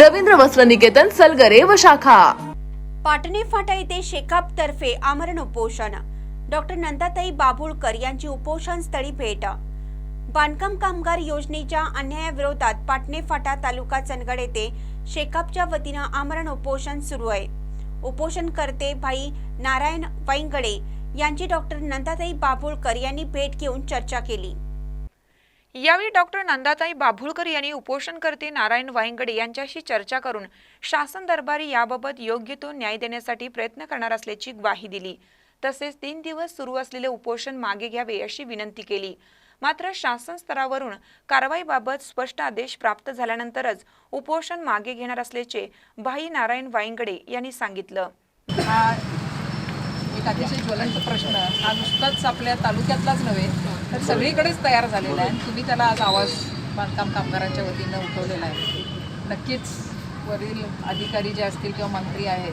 रवींद्र वस्त्र निकेतन सलगरे व शाखा. पाटणे फाटा येथे शेकाप तर्फे आमरण उपोषण. डॉक्टर नंदाताई बाभुळकर यांची उपोषण स्थळी भेट. बांधकाम कामगार योजनेच्या अन्यायाविरोधात पाटणे फाटा तालुका चंदगड येथे शेकापच्या वतीनं आमरण उपोषण सुरू आहे. उपोषणकर्ते भाई नारायण वैंगडे यांची डॉक्टर नंदाताई बाभुळकर यांनी भेट घेऊन चर्चा केली. यावेळी डॉक्टर नंदाताई बाभुळकर यांनी उपोषणकर्ते नारायण वायंगडे यांच्याशी चर्चा करून शासन दरबारी याबाबत योग्य तो न्याय देण्यासाठी प्रयत्न करणार असल्याची ग्वाही दिली. तसेच तीन दिवस सुरू असलेले उपोषण मागे घ्यावे अशी विनंती केली. मात्र शासन स्तरावरून कारवाईबाबत स्पष्ट आदेश प्राप्त झाल्यानंतरच उपोषण मागे घेणार असल्याचे भाई नारायण वायंगडे यांनी सांगितलं. हा एक अतिशय ज्वलंत प्रश्न हा नुसताच आपल्या तालुक्यातलाच नव्हे तर सगळीकडेच तयार झालेला आहे. आणि तुम्ही त्याला आज आवाज बांधकाम कामगारांच्या वतीनं उठवलेला आहे. नक्कीच वरील अधिकारी जे असतील किंवा मंत्री आहेत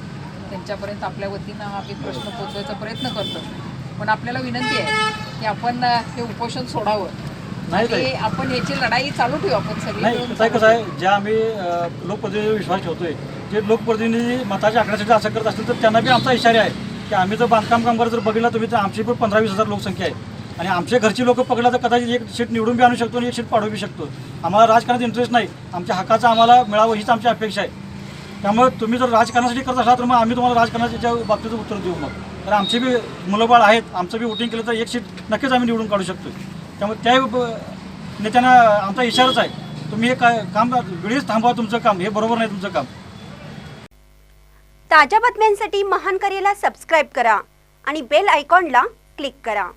त्यांच्यापर्यंत आपल्या वतीनं हा आम्ही प्रश्न पोचवायचा प्रयत्न करतो. पण आपल्याला विनंती आहे की आपण हे उपोषण सोडावं. नाही आपण ह्याची लढाई चालू ठेवू आपण सगळी नाही कसं आहे ज्या आम्ही अ, लोकप्रतिनिधीवर विश्वास ठेवतोय जे लोकप्रतिनिधी मताच्या आकड्यासाठी असं करत असतील तर त्यांना बी आमचा इशारा आहे की आम्ही जर बांधकाम कामगार जर बघितला तुम्ही तर आमची पण पंधरा वीस हजार लोकसंख्या आहे. आणि आमच्या घरची लोक पकडलं तर कदाचित एक सीट निवडून बी आणू शकतो आणि एक सीट पाडू बी शकतो. आम्हाला राजकारणात इंटरेस्ट नाही. आमच्या हक्काचं आम्हाला मिळावं हीच आमची अपेक्षा आहे. त्यामुळे तुम्ही जर राजकारणासाठी करत असाल तर मग आम्ही तुम्हाला राजकारणाच्या बाबतीत उत्तर देऊ मग. तर आमचे बी मुलंबाळ आहेत. आमचं बी वोटिंग केलं तर एक सीट नक्कीच आम्ही निवडून काढू शकतो त्यामुळे त्या नेत्यांना आमचा इशाराच आहे. तुम्ही हे काय काम वेळीच थांबवा तुमचं काम. हे बरोबर नाही तुमचं काम. ताज्या बातम्यांसाठी महान करेला सबस्क्राईब करा आणि बेल आयकॉनला क्लिक करा.